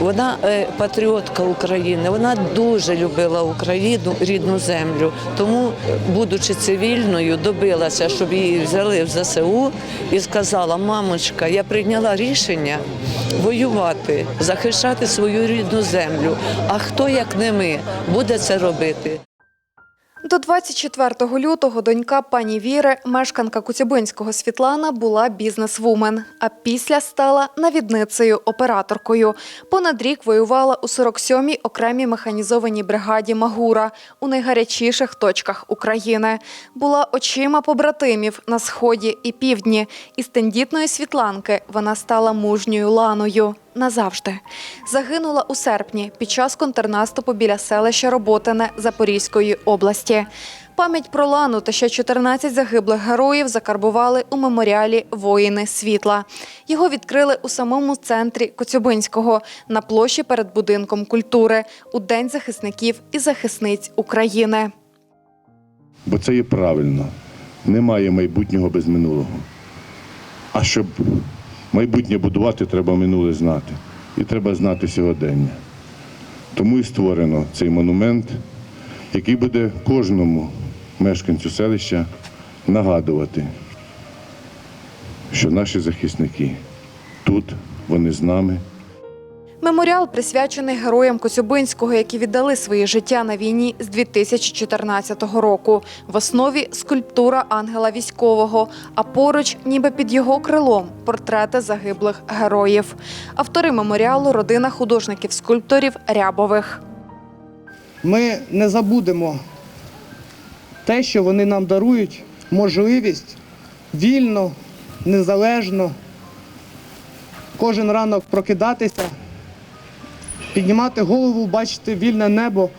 Вона е, патріотка України. Вона дуже любила Україну, рідну землю. Тому, будучи цивільною, добилася, щоб її взяли в ЗСУ і сказала: мамочка, я прийняла рішення воювати, захищати свою рідну землю. А хто як не ми буде це робити? До 24 лютого донька пані Віри, мешканка Куцюбинського Світлана, була бізнес-вумен, а після стала навідницею, операторкою. Понад рік воювала у 47-й окремій механізованій бригаді Магура у найгарячіших точках України. Була очима побратимів на сході і півдні. Із тендітної світланки вона стала мужньою ланою. Назавжди загинула у серпні під час контрнаступу біля селища Роботине Запорізької області. Пам'ять про Лану та ще 14 загиблих героїв закарбували у меморіалі Воїни світла. Його відкрили у самому центрі Коцюбинського на площі перед будинком культури у День захисників і захисниць України. Бо це є правильно. Немає майбутнього без минулого. А щоб майбутнє будувати, треба минуле знати. І треба знати сьогодення. Тому і створено цей монумент, який буде кожному мешканцю селища нагадувати, що наші захисники тут, вони з нами. Меморіал присвячений героям Коцюбинського, які віддали своє життя на війні з 2014 року. В основі скульптура ангела військового, а поруч, ніби під його крилом, портрети загиблих героїв. Автори меморіалу родина художників-скульпторів Рябових. Ми не забудемо те, що вони нам дарують, можливість вільно, незалежно, кожен ранок прокидатися, піднімати голову, бачити вільне небо,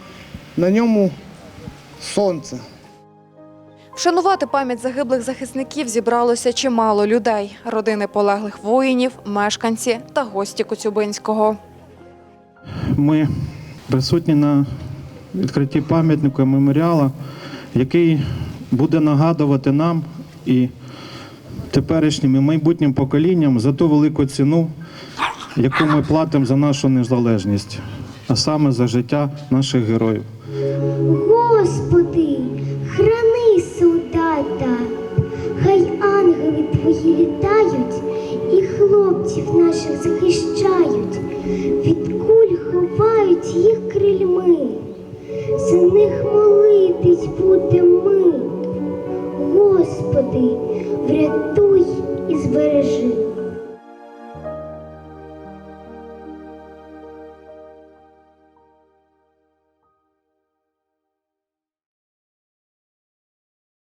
на ньому сонце. Вшанувати пам'ять загиблих захисників зібралося чимало людей: родини полеглих воїнів, мешканці та гості Коцюбинського. Ми присутні на відкритті пам'ятника меморіала, який буде нагадувати нам і теперішнім і майбутнім поколінням за ту велику ціну, яку ми платимо за нашу незалежність, а саме за життя наших героїв. Господи, храни солдата, хай ангели твої літають і хлопців наших захищають, від куль ховають їх крильми, за них молитись будемо ми. Господи, врятуй і збережи.